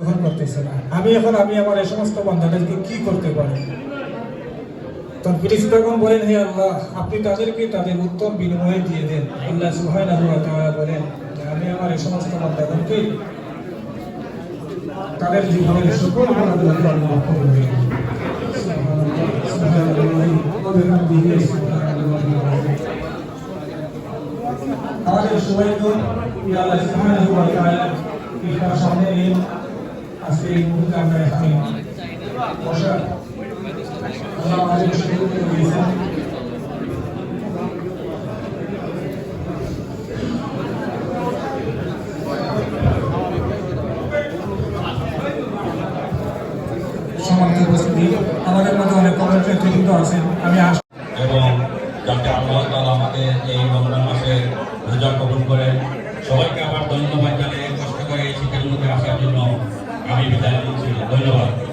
গ্রহণ করতেছে না। আমি এখন, আমি আমার এই সমস্ত বান্ধাদেরকে কি করতে পারি? তখন ফিরিস বেগম বলেন, হে আল্লাহ, আপনি তাদেরকে তাদের উত্তম বিনিময়ে দিয়ে দেন। আল্লাহ ওয়া বলেন, আমি আমার এই সমস্ত বান্দাদেরকে তাদের জীবনের সকল। আমাদের সবাইকে আল্লাহ ওয়া সামনে নিয়ে এই মুহূর্তে আমরা আমাদের সুযোগ করে দিয়েছেন। আমাদের মধ্যে অনেক কমেন্টের নেতৃত্ব আছেন আমি এবং যাতে আমাদের এই রমজান মাসে রোজা কবুল করেন। সবাইকে আবার ধন্যবাদ জানিয়ে কষ্ট করে এই শীতের মধ্যে আসার জন্য আমি বিদায় নিচ্ছি। ধন্যবাদ।